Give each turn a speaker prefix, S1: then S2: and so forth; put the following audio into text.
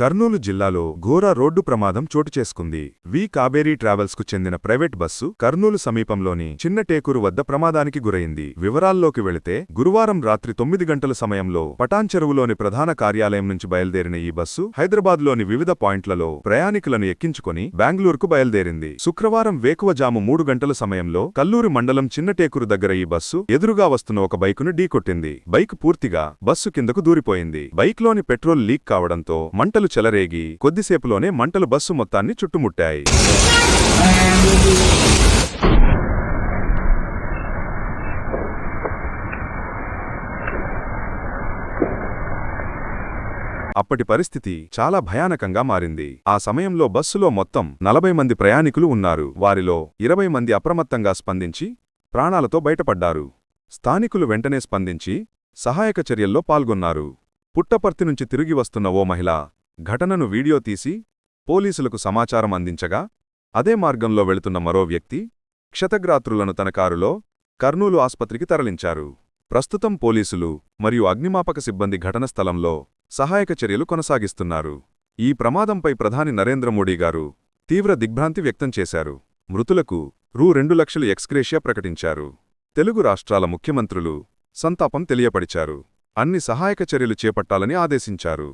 S1: కర్నూలు జిల్లాలో ఘోర రోడ్డు ప్రమాదం చోటు చేసుకుంది. వి కాబేరీ ట్రావెల్స్కు చెందిన ప్రైవేట్ బస్సు కర్నూలు సమీపంలోని చిన్న టేకూరు వద్ద ప్రమాదానికి గురైంది. వివరాల్లోకి వెళితే గురువారం రాత్రి తొమ్మిది గంటల సమయంలో పటాన్ చెరువులోని ప్రధాన కార్యాలయం నుంచి బయలుదేరిన ఈ బస్సు హైదరాబాద్లోని వివిధ పాయింట్లలో ప్రయాణికులను ఎక్కించుకొని బెంగళూరుకు బయలుదేరింది. శుక్రవారం వేకువజాము మూడు గంటల సమయంలో కల్లూరు మండలం చిన్నటేకూరు దగ్గర ఈ బస్సు ఎదురుగా వస్తున్న ఒక బైకును ఢీకొట్టింది. బైక్ పూర్తిగా బస్సు కిందకు దూరిపోయింది. బైక్లోని పెట్రోల్ లీక్ కావడంతో మంటలు చెలరేగి కొద్దిసేపులోనే మంటలు బస్సు మొత్తాన్ని చుట్టుముట్టాయి. అప్పటి పరిస్థితి చాలా భయానకంగా మారింది. ఆ సమయంలో బస్సులో మొత్తం నలభై మంది ప్రయాణికులు ఉన్నారు. వారిలో ఇరవై మంది అప్రమత్తంగా స్పందించి ప్రాణాలతో బయటపడ్డారు. స్థానికులు వెంటనే స్పందించి సహాయక చర్యల్లో పాల్గొన్నారు. పుట్టపర్తి నుంచి తిరిగి వస్తున్న ఓ మహిళ ఘటనను వీడియో తీసి పోలీసులకు సమాచారం అందించగా అదే మార్గంలో వెళుతున్న మరో వ్యక్తి క్షతగ్రాత్రులను తన కారులో కర్నూలు ఆస్పత్రికి తరలించారు. ప్రస్తుతం పోలీసులు మరియు అగ్నిమాపక సిబ్బంది ఘటన స్థలంలో సహాయక చర్యలు కొనసాగిస్తున్నారు. ఈ ప్రమాదంపై ప్రధాని నరేంద్ర మోడీ గారు తీవ్ర దిగ్భ్రాంతి వ్యక్తం చేశారు. మృతులకు రూ రెండు లక్షలు ఎక్స్గ్రేషియా ప్రకటించారు. తెలుగు రాష్ట్రాల ముఖ్యమంత్రులు సంతాపం తెలియపడిచారు అన్ని సహాయక చర్యలు చేపట్టాలని ఆదేశించారు.